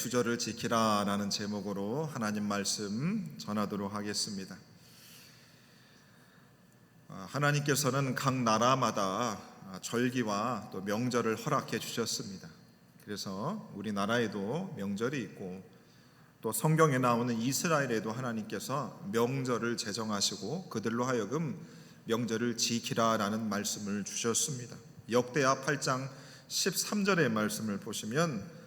맥주절을 지키라라는 제목으로 하나님 말씀 전하도록 하겠습니다. 아, 하나님께서는 각 나라마다 아, 절기와 또 명절을 허락해 주셨습니다. 그래서 우리나라에도 명절이 있고 또 성경에 나오는 이스라엘에도 하나님께서 명절을 제정하시고 그들로 하여금 명절을 지키라라는 말씀을 주셨습니다. 역대하 8장 13절의 말씀을 보시면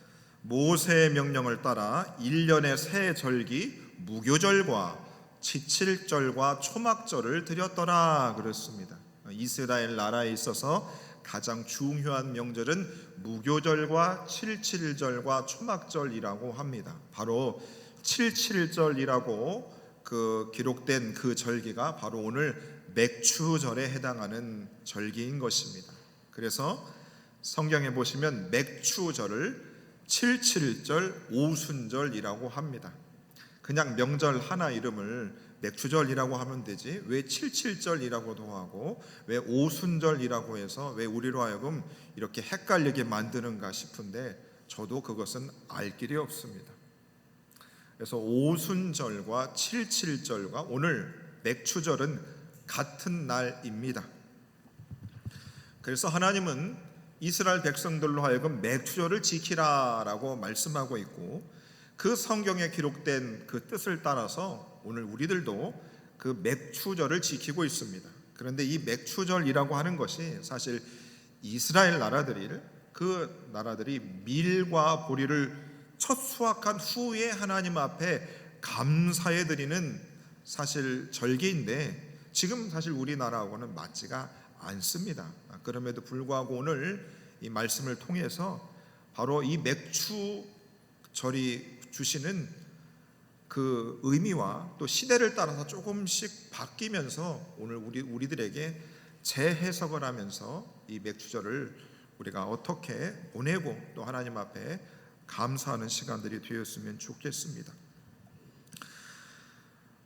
모세의 명령을 따라 1년의 새 절기 무교절과 지칠절과 초막절을 드렸더라 그랬습니다. 이스라엘 나라에 있어서 가장 중요한 명절은 무교절과 칠칠절과 초막절이라고 합니다. 바로 칠칠절이라고 그 기록된 그 절기가 바로 오늘 맥추절에 해당하는 절기인 것입니다. 그래서 성경에 보시면 맥추절을 칠칠절 오순절이라고 합니다. 그냥 명절 하나 이름을 맥추절이라고 하면 되지 왜 칠칠절이라고도 하고 왜 오순절이라고 해서 왜 우리로 하여금 이렇게 헷갈리게 만드는가 싶은데 저도 그것은 알 길이 없습니다. 그래서 오순절과 칠칠절과 오늘 맥추절은 같은 날입니다. 그래서 하나님은 이스라엘 백성들로 하여금 맥추절을 지키라라고 말씀하고 있고 그 성경에 기록된 그 뜻을 따라서 오늘 우리들도 그 맥추절을 지키고 있습니다. 그런데 이 맥추절이라고 하는 것이 사실 이스라엘 나라들이 그 나라들이 밀과 보리를 첫 수확한 후에 하나님 앞에 감사해 드리는 사실 절기인데 지금 사실 우리나라하고는 맞지가 않습니다. 그럼에도 불구하고 오늘 이 말씀을 통해서 바로 이 맥추 절이 주시는 그 의미와 또 시대를 따라서 조금씩 바뀌면서 오늘 우리 우리들에게 재해석을 하면서 이 맥주절을 우리가 어떻게 보내고 또 하나님 앞에 감사하는 시간들이 되었으면 좋겠습니다.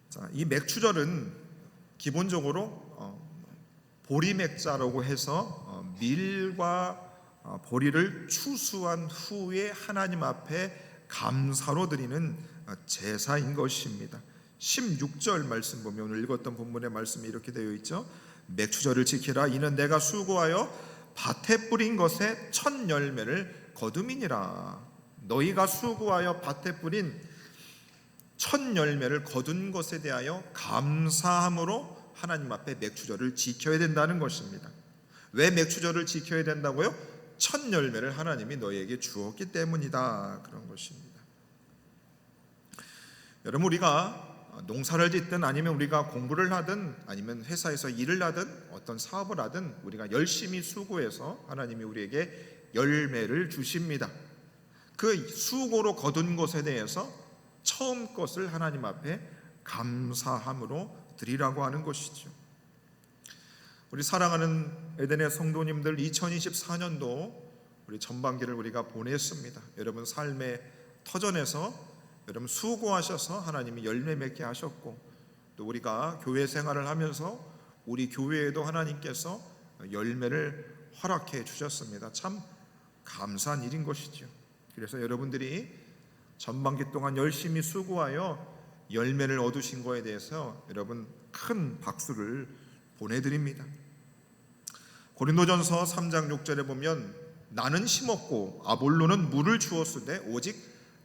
자, 이 맥주절은 기본적으로 어, 보리맥자라고 해서 어, 밀과 어, 보리를 추수한 후에 하나님 앞에 감사로 드리는 제사인 것입니다. 16절 말씀 보면 오늘 읽었던 본문의 말씀이 이렇게 되어 있죠. 맥추절을 지키라 이는 내가 수고하여 밭에 뿌린 것에 첫 열매를 거둠이니라. 너희가 수고하여 밭에 뿌린 첫 열매를 거둔 것에 대하여 감사함으로 하나님 앞에 맥추절을 지켜야 된다는 것입니다. 왜 맥추절을 지켜야 된다고요? 첫 열매를 하나님이 너희에게 주었기 때문이다. 그런 것입니다. 여러분 우리가 농사를 짓든 아니면 우리가 공부를 하든 아니면 회사에서 일을 하든 어떤 사업을 하든 우리가 열심히 수고해서 하나님이 우리에게 열매를 주십니다. 그 수고로 거둔 것에 대해서 처음 것을 하나님 앞에 감사함으로 드리라고 하는 것이죠. 우리 사랑하는 에덴의 성도님들 2024년도 우리 전반기를 우리가 보냈습니다. 여러분 삶의 터전에서 여러분 수고하셔서 하나님이 열매 맺게 하셨고 또 우리가 교회 생활을 하면서 우리 교회에도 하나님께서 열매를 허락해 주셨습니다. 참 감사한 일인 것이죠. 그래서 여러분들이 전반기 동안 열심히 수고하여 열매를 얻으신 거에 대해서 여러분 큰 박수를 보내드립니다. 고린도전서 3장 6절에 보면 나는 심었고 아볼로는 물을 주었으되 오직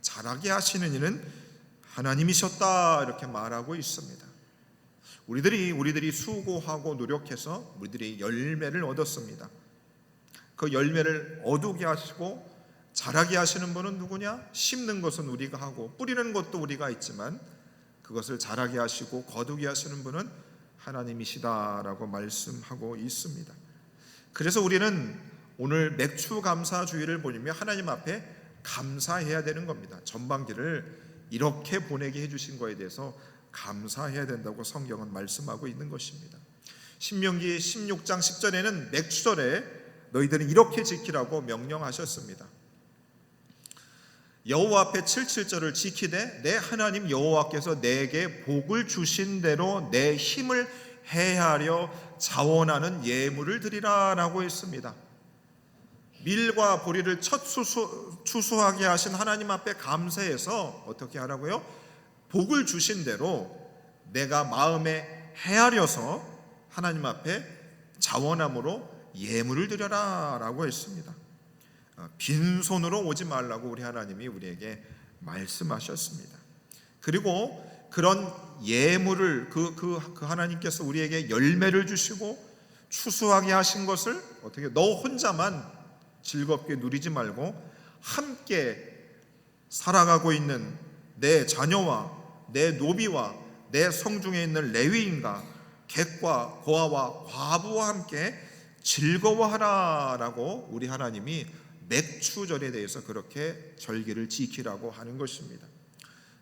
자라게 하시는 이는 하나님이셨다 이렇게 말하고 있습니다. 우리들이 우리들이 수고하고 노력해서 우리들이 열매를 얻었습니다. 그 열매를 얻게 하시고 자라게 하시는 분은 누구냐? 심는 것은 우리가 하고 뿌리는 것도 우리가 있지만 그것을 자라게 하시고 거두게 하시는 분은 하나님이시다라고 말씀하고 있습니다. 그래서 우리는 오늘 맥추 감사 주의를 보내며 하나님 앞에 감사해야 되는 겁니다. 전반기를 이렇게 보내게 해주신 거에 대해서 감사해야 된다고 성경은 말씀하고 있는 것입니다. 신명기 16장 10절에는 맥추절에 너희들은 이렇게 지키라고 명령하셨습니다. 여호와 앞에 칠칠절을 지키되 내 하나님 여호와께서 내게 복을 주신 대로 내 힘을 헤아려 자원하는 예물을 드리라라고 했습니다. 밀과 보리를 첫 수수, 추수하게 하신 하나님 앞에 감사해서 어떻게 하라고요? 복을 주신 대로 내가 마음에 헤아려서 하나님 앞에 자원함으로 예물을 드려라라고 했습니다. 어, 빈손으로 오지 말라고 우리 하나님이 우리에게 말씀하셨습니다. 그리고 그런 예물을 그, 그, 그 하나님께서 우리에게 열매를 주시고 추수하게 하신 것을 어떻게 너 혼자만 즐겁게 누리지 말고 함께 살아가고 있는 내 자녀와 내 노비와 내 성중에 있는 레위인과 객과 고아와 과부와 함께 즐거워하라라고 우리 하나님이 맥추절에 대해서 그렇게 절기를 지키라고 하는 것입니다.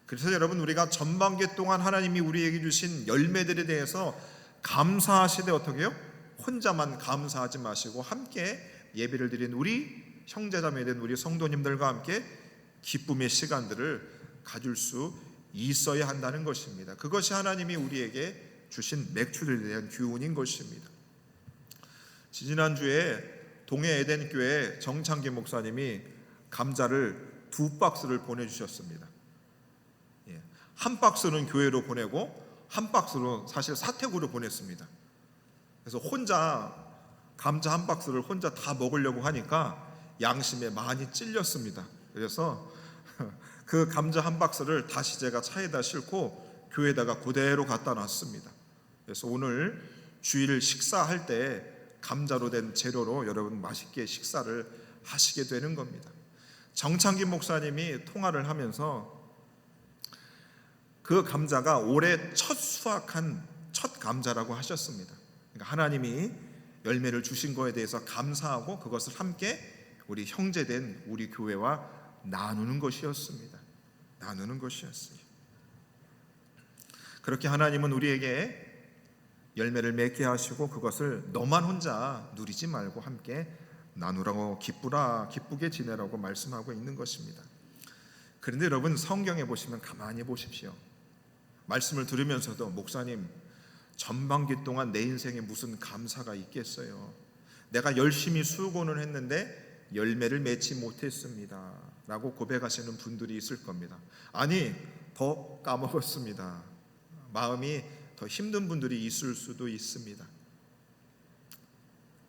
그래서 여러분 우리가 전반기 동안 하나님이 우리에게 주신 열매들에 대해서 감사하시되 어떻게 요 혼자만 감사하지 마시고 함께 예배를 드린 우리 형제자매된 우리 성도님들과 함께 기쁨의 시간들을 가질 수 있어야 한다는 것입니다. 그것이 하나님이 우리에게 주신 맥주들에 대한 교훈인 것입니다. 지난주에 동해 에덴 교회 정창기 목사님이 감자를 두 박스를 보내주셨습니다. 예, 한 박스는 교회로 보내고 한 박스는 사실 사택으로 보냈습니다. 그래서 혼자 감자 한 박스를 혼자 다 먹으려고 하니까 양심에 많이 찔렸습니다. 그래서 그 감자 한 박스를 다시 제가 차에다 싣고 교회에다가 그대로 갖다 놨습니다. 그래서 오늘 주일 식사할 때 감자로 된 재료로 여러분 맛있게 식사를 하시게 되는 겁니다. 정창기 목사님이 통화를 하면서 그 감자가 올해 첫 수확한 첫 감자라고 하셨습니다. 그러니까 하나님이 열매를 주신 거에 대해서 감사하고 그것을 함께 우리 형제된 우리 교회와 나누는 것이었습니다. 나누는 것이었어요. 그렇게 하나님은 우리에게 열매를 맺게 하시고 그것을 너만 혼자 누리지 말고 함께 나누라고 기쁘라 기쁘게 지내라고 말씀하고 있는 것입니다. 그런데 여러분 성경에 보시면 가만히 보십시오. 말씀을 들으면서도 목사님 전반기 동안 내 인생에 무슨 감사가 있겠어요. 내가 열심히 수고는 했는데 열매를 맺지 못했습니다. 라고 고백하시는 분들이 있을 겁니다. 아니, 더 까먹었습니다. 마음이 더 힘든 분들이 있을 수도 있습니다.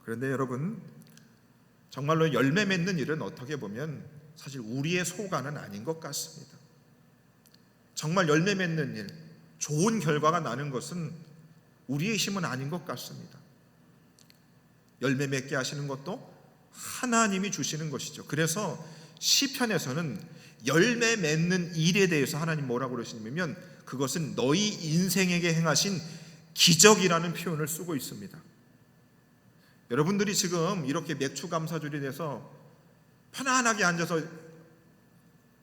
그런데 여러분, 정말로 열매 맺는 일은 어떻게 보면 사실 우리의 소관은 아닌 것 같습니다. 정말 열매 맺는 일, 좋은 결과가 나는 것은 우리의 힘은 아닌 것 같습니다. 열매 맺게 하시는 것도 하나님이 주시는 것이죠. 그래서 시편에서는 열매 맺는 일에 대해서 하나님 뭐라고 그러시냐면 그것은 너희 인생에게 행하신 기적이라는 표현을 쓰고 있습니다. 여러분들이 지금 이렇게 맥주 감사절에 대해서 편안하게 앉아서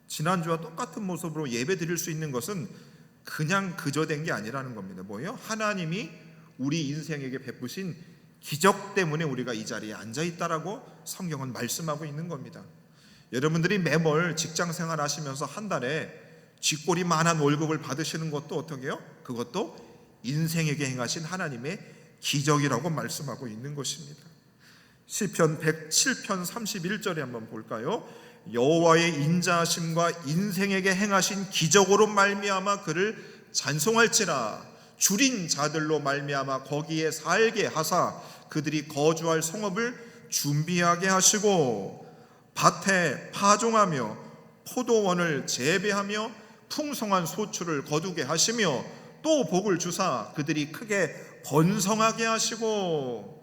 지난주와 똑같은 모습으로 예배 드릴 수 있는 것은 그냥 그저 된 게 아니라는 겁니다. 뭐예요? 하나님이 우리 인생에게 베푸신 기적 때문에 우리가 이 자리에 앉아 있다라고 성경은 말씀하고 있는 겁니다. 여러분들이 매월 직장 생활 하시면서 한 달에 쥐꼬리 만한 월급을 받으시는 것도 어떻게 해요? 그것도 인생에게 행하신 하나님의 기적이라고 말씀하고 있는 것입니다. 시편 107편 31절에 한번 볼까요? 여호와의 인자하심과 인생에게 행하신 기적으로 말미암아 그를 찬송할지라 줄인 자들로 말미암아 거기에 살게 하사 그들이 거주할 성읍을 준비하게 하시고 밭에 파종하며 포도원을 재배하며 풍성한 소출을 거두게 하시며 또 복을 주사 그들이 크게 번성하게 하시고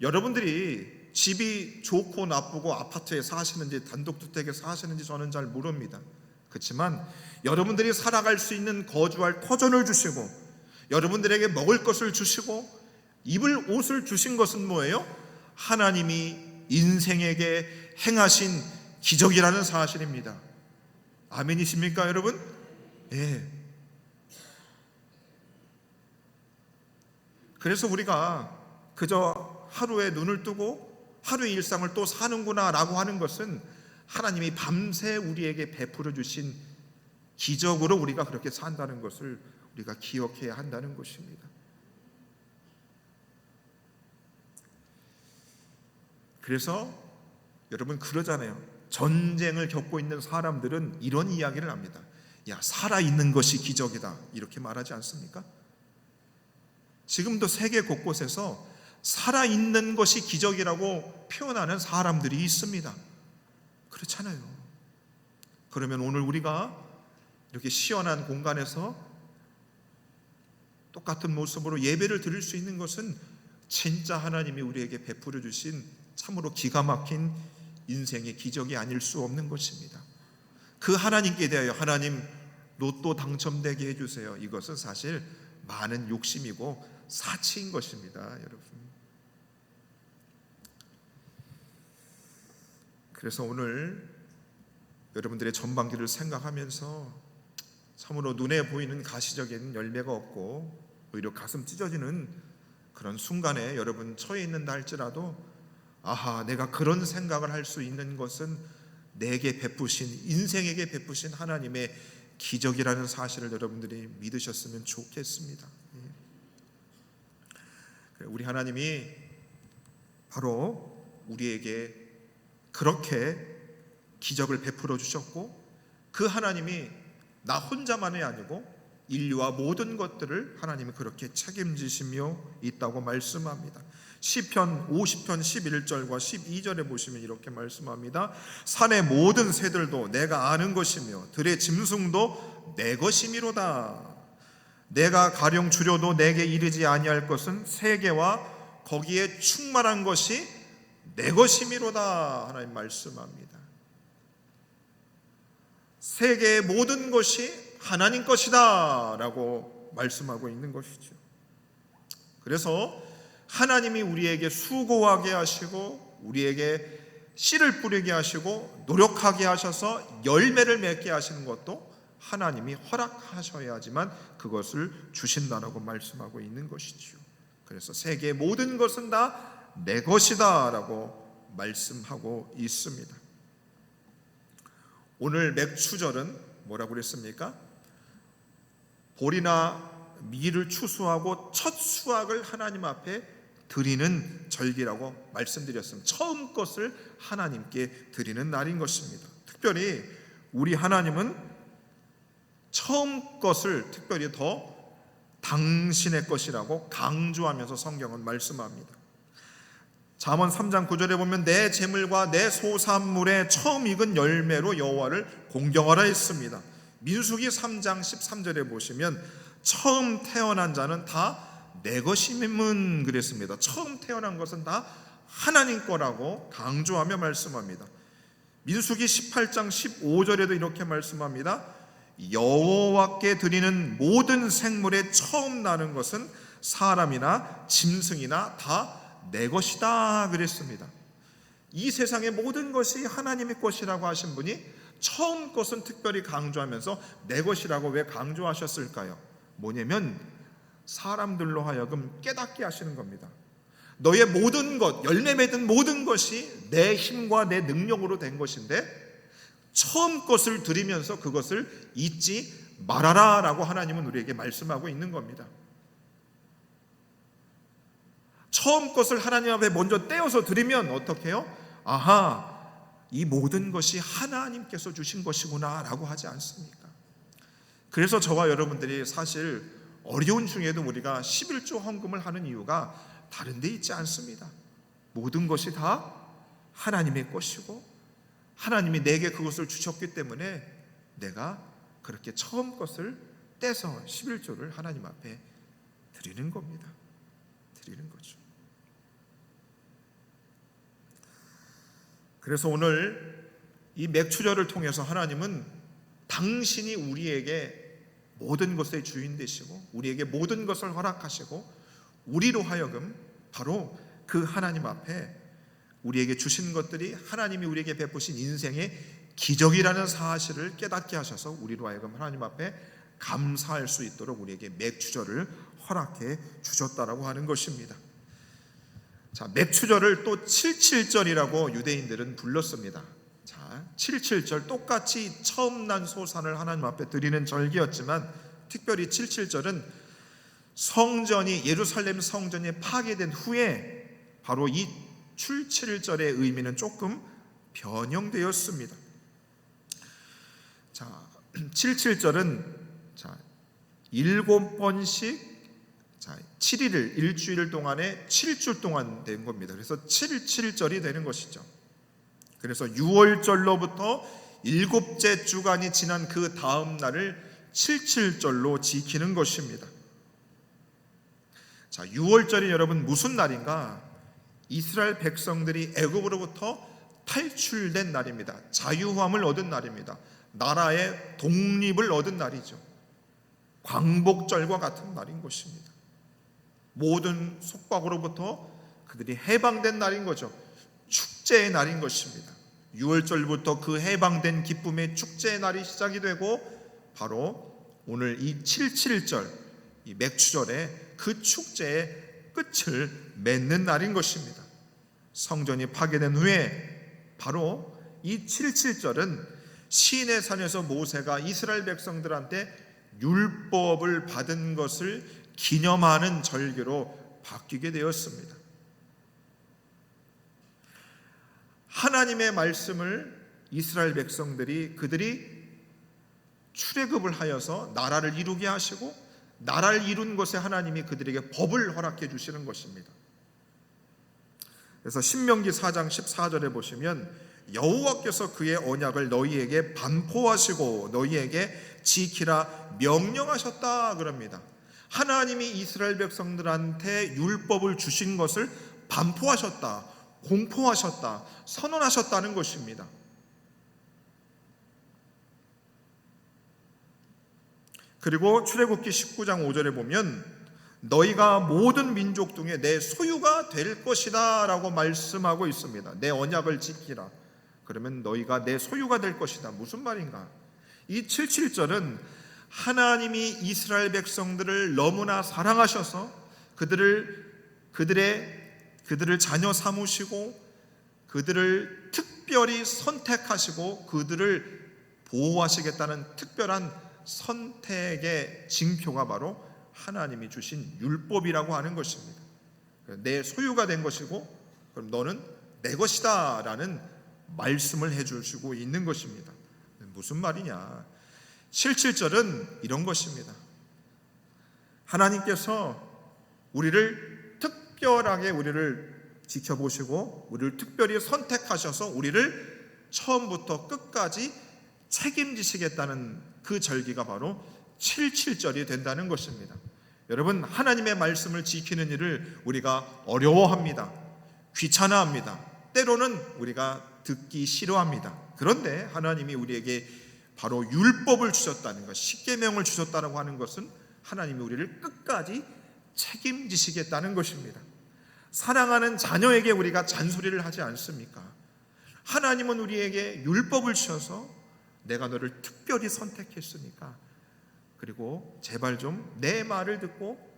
여러분들이 집이 좋고 나쁘고 아파트에 사시는지 단독주택에 사시는지 저는 잘 모릅니다. 그렇지만 여러분들이 살아갈 수 있는 거주할 터전을 주시고 여러분들에게 먹을 것을 주시고 입을 옷을 주신 것은 뭐예요? 하나님이 인생에게 행하신 기적이라는 사실입니다. 아멘이십니까, 여러분? 예. 그래서 우리가 그저 하루에 눈을 뜨고 하루의 일상을 또 사는구나라고 하는 것은 하나님이 밤새 우리에게 베풀어 주신 기적으로 우리가 그렇게 산다는 것을 우리가 기억해야 한다는 것입니다. 그래서 여러분 그러잖아요. 전쟁을 겪고 있는 사람들은 이런 이야기를 합니다. 야, 살아 있는 것이 기적이다. 이렇게 말하지 않습니까? 지금도 세계 곳곳에서 살아 있는 것이 기적이라고 표현하는 사람들이 있습니다. 그렇잖아요. 그러면 오늘 우리가 이렇게 시원한 공간에서 똑같은 모습으로 예배를 드릴 수 있는 것은 진짜 하나님이 우리에게 베풀어 주신 참으로 기가 막힌 인생의 기적이 아닐 수 없는 것입니다. 그 하나님께 대하여 하나님 로또 당첨되게 해주세요. 이것은 사실 많은 욕심이고 사치인 것입니다, 여러분. 그래서 오늘 여러분들의 전반기를 생각하면서 참으로 눈에 보이는 가시적인 열매가 없고 오히려 가슴 찢어지는 그런 순간에 여러분 처해 있는다 할지라도 아하 내가 그런 생각을 할 수 있는 것은 내게 베푸신 인생에게 베푸신 하나님의 기적이라는 사실을 여러분들이 믿으셨으면 좋겠습니다. 예. 우리 하나님이 바로 우리에게 그렇게 기적을 베풀어 주셨고 그 하나님이 나 혼자만이 아니고 인류와 모든 것들을 하나님이 그렇게 책임지시며 있다고 말씀합니다. 시편 50편 11절과 12절에 보시면 이렇게 말씀합니다. 산의 모든 새들도 내가 아는 것이며 들의 짐승도 내 것이미로다. 내가 가령 줄여도 내게 이르지 아니할 것은 세계와 거기에 충만한 것이 내 것이미로다. 하나님 말씀합니다. 세계의 모든 것이 하나님 것이다라고 말씀하고 있는 것이죠. 그래서 하나님이 우리에게 수고하게 하시고 우리에게 씨를 뿌리게 하시고 노력하게 하셔서 열매를 맺게 하시는 것도 하나님이 허락하셔야지만 그것을 주신다라고 말씀하고 있는 것이지요. 그래서 세계의 모든 것은 다 내 것이다라고 말씀하고 있습니다. 오늘 맥추절은 뭐라고 그랬습니까? 보리나 미를 추수하고 첫 수확을 하나님 앞에 드리는 절기라고 말씀드렸습니다. 처음 것을 하나님께 드리는 날인 것입니다. 특별히 우리 하나님은 처음 것을 특별히 더 당신의 것이라고 강조하면서 성경은 말씀합니다. 잠언 3장 9절에 보면 내 재물과 내 소산물의 처음 익은 열매로 여호와를 공경하라 했습니다. 민수기 3장 13절에 보시면 처음 태어난 자는 다 내 것임은 그랬습니다. 처음 태어난 것은 다 하나님 거라고 강조하며 말씀합니다. 민수기 18장 15절에도 이렇게 말씀합니다. 여호와께 드리는 모든 생물의 처음 나는 것은 사람이나 짐승이나 다 내 것이다 그랬습니다. 이 세상의 모든 것이 하나님의 것이라고 하신 분이 처음 것은 특별히 강조하면서 내 것이라고 왜 강조하셨을까요? 뭐냐면 사람들로 하여금 깨닫게 하시는 겁니다. 너의 모든 것, 열매 맺은 모든 것이 내 힘과 내 능력으로 된 것인데 처음 것을 드리면서 그것을 잊지 말아라 라고 하나님은 우리에게 말씀하고 있는 겁니다. 처음 것을 하나님 앞에 먼저 떼어서 드리면 어떻게 해요? 아하, 이 모든 것이 하나님께서 주신 것이구나 라고 하지 않습니까? 그래서 저와 여러분들이 사실 어려운 중에도 우리가 11조 헌금을 하는 이유가 다른 데 있지 않습니다. 모든 것이 다 하나님의 것이고 하나님이 내게 그것을 주셨기 때문에 내가 그렇게 처음 것을 떼서 11조를 하나님 앞에 드리는 겁니다. 드리는 거죠. 그래서 오늘 이 맥추절을 통해서 하나님은 당신이 우리에게 모든 것의 주인 되시고 우리에게 모든 것을 허락하시고 우리로 하여금 바로 그 하나님 앞에 우리에게 주신 것들이 하나님이 우리에게 베푸신 인생의 기적이라는 사실을 깨닫게 하셔서 우리로 하여금 하나님 앞에 감사할 수 있도록 우리에게 맥추절을 허락해 주셨다라고 하는 것입니다. 자, 맥추절을 또 77절이라고 유대인들은 불렀습니다. 자, 77절 똑같이 처음 난 소산을 하나님 앞에 드리는 절기였지만 특별히 77절은 성전이 예루살렘 성전이 파괴된 후에 바로 이 출칠절의 의미는 조금 변형되었습니다. 자, 77절은 자, 일곱 번씩 자, 7일을 일주일 동안에 7주 동안 된 겁니다. 그래서 77절이 되는 것이죠. 그래서 6월절로부터 일곱째 주간이 지난 그 다음 날을 77절로 지키는 것입니다. 자, 6월절이 여러분 무슨 날인가? 이스라엘 백성들이 애굽으로부터 탈출된 날입니다. 자유함을 얻은 날입니다. 나라의 독립을 얻은 날이죠. 광복절과 같은 날인 것입니다. 모든 속박으로부터 그들이 해방된 날인 거죠. 축제의 날인 것입니다. 6월절부터 그 해방된 기쁨의 축제의 날이 시작이 되고 바로 오늘 이 77절 이 맥추절에 그 축제의 끝을 맺는 날인 것입니다. 성전이 파괴된 후에 바로 이 77절은 시내 산에서 모세가 이스라엘 백성들한테 율법을 받은 것을 기념하는 절기로 바뀌게 되었습니다. 하나님의 말씀을 이스라엘 백성들이 그들이 출애굽을 하여서 나라를 이루게 하시고 나라를 이룬 것에 하나님이 그들에게 법을 허락해 주시는 것입니다. 그래서 신명기 4장 14절에 보시면 여호와께서 그의 언약을 너희에게 반포하시고 너희에게 지키라 명령하셨다 그럽니다. 하나님이 이스라엘 백성들한테 율법을 주신 것을 반포하셨다. 공포하셨다. 선언하셨다는 것입니다. 그리고 출애굽기 19장 5절에 보면 너희가 모든 민족 중에 내 소유가 될 것이다라고 말씀하고 있습니다. 내 언약을 지키라. 그러면 너희가 내 소유가 될 것이다. 무슨 말인가? 이 77절은 하나님이 이스라엘 백성들을 너무나 사랑하셔서 그들을 그들의 그들을 자녀 삼으시고 그들을 특별히 선택하시고 그들을 보호하시겠다는 특별한 선택의 징표가 바로 하나님이 주신 율법이라고 하는 것입니다. 내 소유가 된 것이고 그럼 너는 내 것이다라는 말씀을 해 주시고 있는 것입니다. 무슨 말이냐? 77절은 이런 것입니다. 하나님께서 우리를 특별하게 우리를 지켜보시고 우리를 특별히 선택하셔서 우리를 처음부터 끝까지 책임지시겠다는 그 절기가 바로 77절이 된다는 것입니다. 여러분 하나님의 말씀을 지키는 일을 우리가 어려워합니다. 귀찮아합니다. 때로는 우리가 듣기 싫어합니다. 그런데 하나님이 우리에게 바로 율법을 주셨다는 것, 십계명을 주셨다고 하는 것은 하나님이 우리를 끝까지 책임지시겠다는 것입니다. 사랑하는 자녀에게 우리가 잔소리를 하지 않습니까? 하나님은 우리에게 율법을 주셔서 내가 너를 특별히 선택했으니까 그리고 제발 좀 내 말을 듣고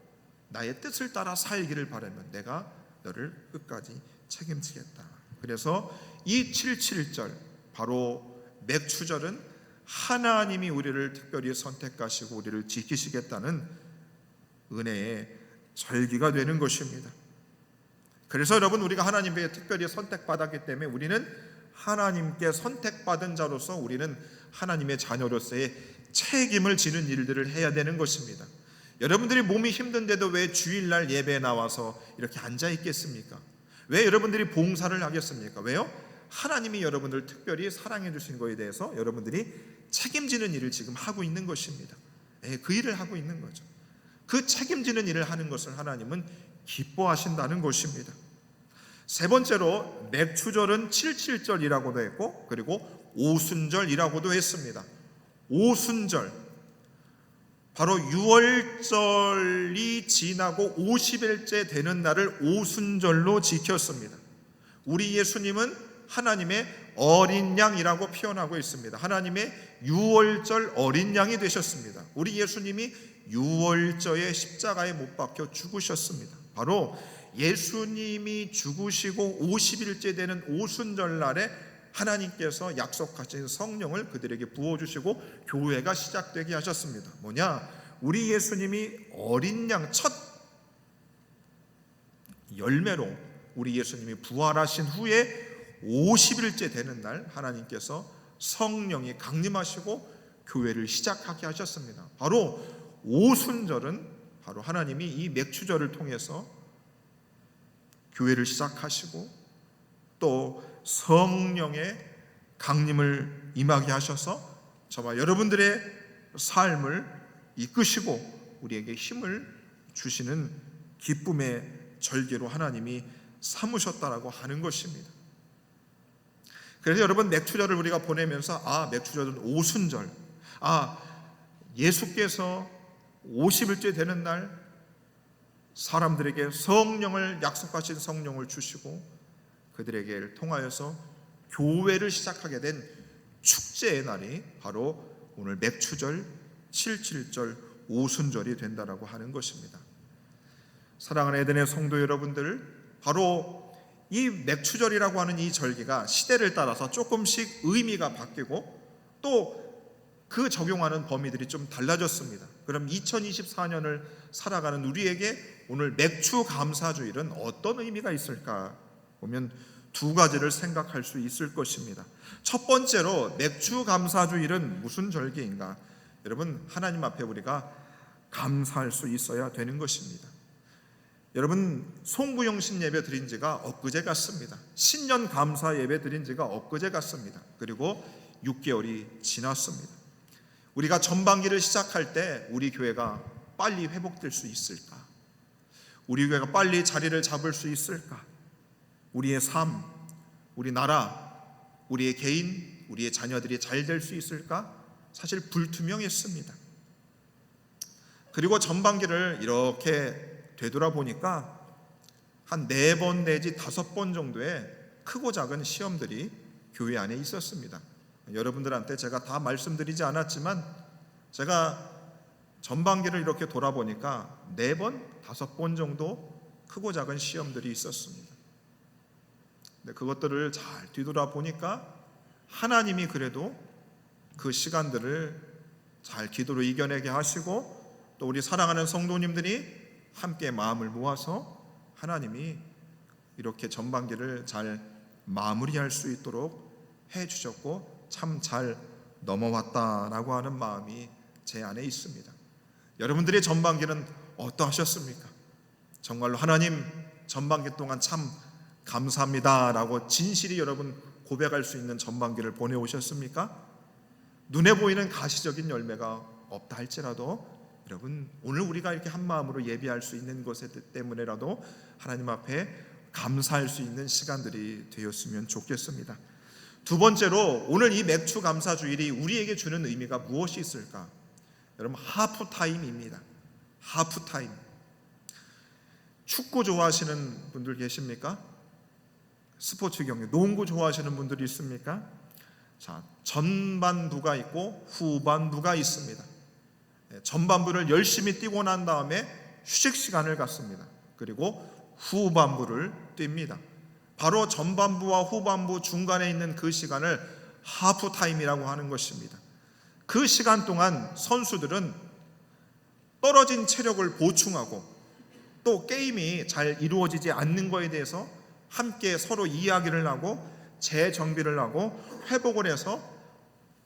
나의 뜻을 따라 살기를 바라면 내가 너를 끝까지 책임지겠다. 그래서 이 77절 바로 맥추절은 하나님이 우리를 특별히 선택하시고 우리를 지키시겠다는 은혜의 절기가 되는 것입니다. 그래서 여러분 우리가 하나님께 특별히 선택받았기 때문에 우리는 하나님께 선택받은 자로서 우리는 하나님의 자녀로서의 책임을 지는 일들을 해야 되는 것입니다. 여러분들이 몸이 힘든데도 왜 주일날 예배에 나와서 이렇게 앉아 있겠습니까? 왜 여러분들이 봉사를 하겠습니까? 왜요? 하나님이 여러분들 특별히 사랑해 주신 것에 대해서 여러분들이 책임지는 일을 지금 하고 있는 것입니다. 예, 그 일을 하고 있는 거죠. 그 책임지는 일을 하는 것을 하나님은 기뻐하신다는 것입니다. 세 번째로 맥추절은 77절이라고도 했고 그리고 오순절이라고도 했습니다. 오순절 바로 6월절이 지나고 50일째 되는 날을 오순절로 지켰습니다. 우리 예수님은 하나님의 어린 양이라고 표현하고 있습니다. 하나님의 6월절 어린 양이 되셨습니다. 우리 예수님이 6월절에 십자가에 못 박혀 죽으셨습니다. 바로 예수님이 죽으시고 50일째 되는 오순절 날에 하나님께서 약속하신 성령을 그들에게 부어주시고 교회가 시작되게 하셨습니다. 뭐냐? 우리 예수님이 어린 양 첫 열매로 우리 예수님이 부활하신 후에 50일째 되는 날 하나님께서 성령이 강림하시고 교회를 시작하게 하셨습니다. 바로 오순절은 바로 하나님이 이 맥추절을 통해서 교회를 시작하시고 또 성령의 강림을 임하게 하셔서 저와 여러분들의 삶을 이끄시고 우리에게 힘을 주시는 기쁨의 절개로 하나님이 삼으셨다라고 하는 것입니다. 그래서 여러분 맥추절을 우리가 보내면서 아 맥추절은 오순절 아 예수께서 50일째 되는 날 사람들에게 성령을 약속하신 성령을 주시고 그들에게 통하여서 교회를 시작하게 된 축제의 날이 바로 오늘 맥추절 77절 오순절이 된다라고 하는 것입니다. 사랑하는 에덴의 성도 여러분들 바로 이 맥추절이라고 하는 이 절기가 시대를 따라서 조금씩 의미가 바뀌고 또 그 적용하는 범위들이 좀 달라졌습니다. 그럼 2024년을 살아가는 우리에게 오늘 맥추 감사주일은 어떤 의미가 있을까? 보면 두 가지를 생각할 수 있을 것입니다. 첫 번째로 맥추 감사주일은 무슨 절기인가? 여러분 하나님 앞에 우리가 감사할 수 있어야 되는 것입니다. 여러분 송구영신 예배 드린 지가 엊그제 같습니다. 신년 감사 예배 드린 지가 엊그제 같습니다. 그리고 6개월이 지났습니다. 우리가 전반기를 시작할 때 우리 교회가 빨리 회복될 수 있을까? 우리 교회가 빨리 자리를 잡을 수 있을까? 우리의 삶, 우리 나라, 우리의 개인, 우리의 자녀들이 잘 될 수 있을까? 사실 불투명했습니다. 그리고 전반기를 이렇게 되돌아보니까 한 네 번 내지 다섯 번 정도의 크고 작은 시험들이 교회 안에 있었습니다. 여러분들한테 제가 다 말씀드리지 않았지만 제가 전반기를 이렇게 돌아보니까 네 번, 다섯 번 정도 크고 작은 시험들이 있었습니다. 근데 그것들을 잘 뒤돌아 보니까 하나님이 그래도 그 시간들을 잘 기도로 이겨내게 하시고 또 우리 사랑하는 성도님들이 함께 마음을 모아서 하나님이 이렇게 전반기를 잘 마무리할 수 있도록 해 주셨고 참 잘 넘어왔다라고 하는 마음이 제 안에 있습니다. 여러분들의 전반기는 어떠하셨습니까? 정말로 하나님 전반기 동안 참 감사합니다라고 진실이 여러분 고백할 수 있는 전반기를 보내오셨습니까? 눈에 보이는 가시적인 열매가 없다 할지라도 여러분 오늘 우리가 이렇게 한 마음으로 예비할 수 있는 것 때문에라도 하나님 앞에 감사할 수 있는 시간들이 되었으면 좋겠습니다. 두 번째로 오늘 이 맥주 감사 주일이 우리에게 주는 의미가 무엇이 있을까? 여러분 하프 타임입니다. 하프 타임. 축구 좋아하시는 분들 계십니까? 스포츠 경기, 농구 좋아하시는 분들이 있습니까? 자, 전반부가 있고 후반부가 있습니다. 네, 전반부를 열심히 뛰고 난 다음에 휴식 시간을 갖습니다. 그리고 후반부를 뜁니다. 바로 전반부와 후반부 중간에 있는 그 시간을 하프 타임이라고 하는 것입니다. 그 시간 동안 선수들은 떨어진 체력을 보충하고 또 게임이 잘 이루어지지 않는 것에 대해서 함께 서로 이야기를 하고 재정비를 하고 회복을 해서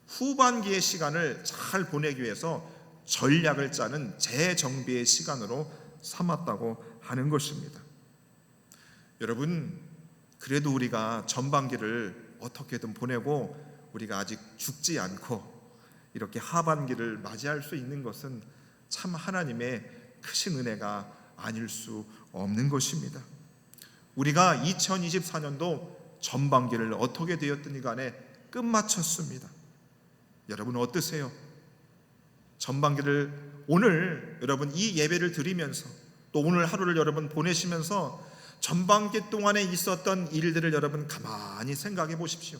후반기의 시간을 잘 보내기 위해서 전략을 짜는 재정비의 시간으로 삼았다고 하는 것입니다. 여러분, 그래도 우리가 전반기를 어떻게든 보내고 우리가 아직 죽지 않고 이렇게 하반기를 맞이할 수 있는 것은 참 하나님의 크신 은혜가 아닐 수 없는 것입니다. 우리가 2024년도 전반기를 어떻게 되었든지 간에 끝마쳤습니다. 여러분 어떠세요? 전반기를 오늘 여러분 이 예배를 드리면서 또 오늘 하루를 여러분 보내시면서 전반기 동안에 있었던 일들을 여러분 가만히 생각해 보십시오.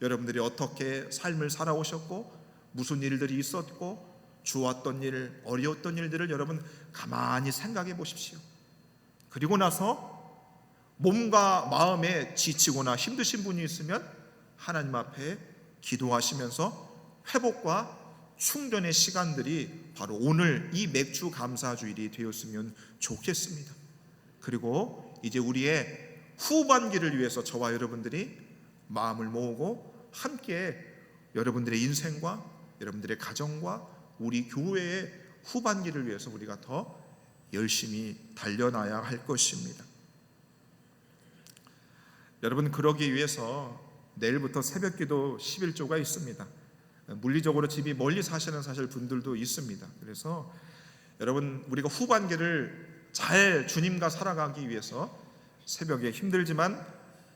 여러분들이 어떻게 삶을 살아오셨고 무슨 일들이 있었고 좋았던 일, 어려웠던 일들을 여러분 가만히 생각해 보십시오. 그리고 나서 몸과 마음에 지치거나 힘드신 분이 있으면 하나님 앞에 기도하시면서 회복과 충전의 시간들이 바로 오늘 이 맥주 감사주일이 되었으면 좋겠습니다. 그리고 이제 우리의 후반기를 위해서 저와 여러분들이 마음을 모으고 함께 여러분들의 인생과 여러분들의 가정과 우리 교회의 후반기를 위해서 우리가 더 열심히 달려나야 할 것입니다. 여러분 그러기 위해서 내일부터 새벽기도 11조가 있습니다. 물리적으로 집이 멀리 사시는 사실 분들도 있습니다. 그래서 여러분 우리가 후반기를 잘 주님과 살아가기 위해서 새벽에 힘들지만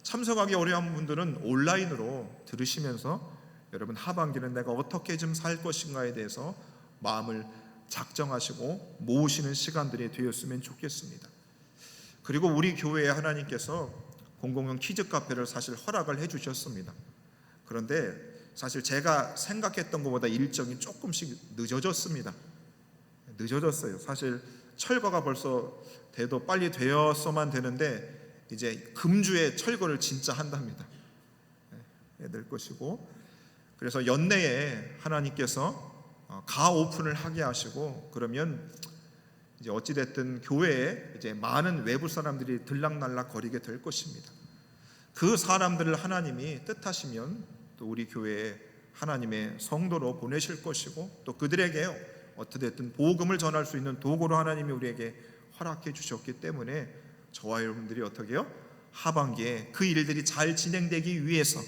참석하기 어려운 분들은 온라인으로 들으시면서 여러분 하반기는 내가 어떻게 좀 살 것인가에 대해서 마음을 작정하시고 모으시는 시간들이 되었으면 좋겠습니다. 그리고 우리 교회에 하나님께서 공공용 키즈 카페를 사실 허락을 해 주셨습니다. 그런데 사실 제가 생각했던 것보다 일정이 조금씩 늦어졌습니다. 늦어졌어요. 사실 철거가 벌써 돼도 빨리 되었어만 되는데 이제 금주에 철거를 진짜 한답니다. 될 것이고 그래서 연내에 하나님께서 어, 가 오픈을 하게 하시고 그러면 이제 어찌 됐든 교회에 이제 많은 외부 사람들이 들락날락 거리게 될 것입니다. 그 사람들을 하나님이 뜻하시면 또 우리 교회에 하나님의 성도로 보내실 것이고 또 그들에게 어찌 됐든 복음을 전할 수 있는 도구로 하나님이 우리에게 허락해 주셨기 때문에 저와 여러분들이 어떻게 요 하반기에 그 일들이 잘 진행되기 위해서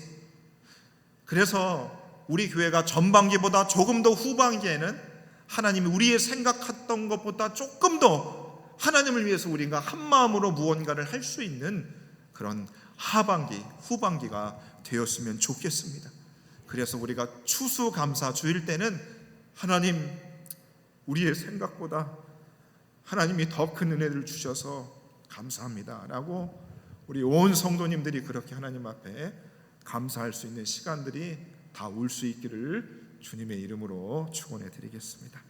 그래서 우리 교회가 전반기보다 조금 더 후반기에는 하나님이 우리의 생각했던 것보다 조금 더 하나님을 위해서 우리가 한 마음으로 무언가를 할 수 있는 그런 하반기, 후반기가 되었으면 좋겠습니다. 그래서 우리가 추수감사 주일 때는 하나님 우리의 생각보다 하나님이 더 큰 은혜를 주셔서 감사합니다 라고 우리 온 성도님들이 그렇게 하나님 앞에 감사할 수 있는 시간들이 다 올 수 있기를 주님의 이름으로 축원해 드리겠습니다.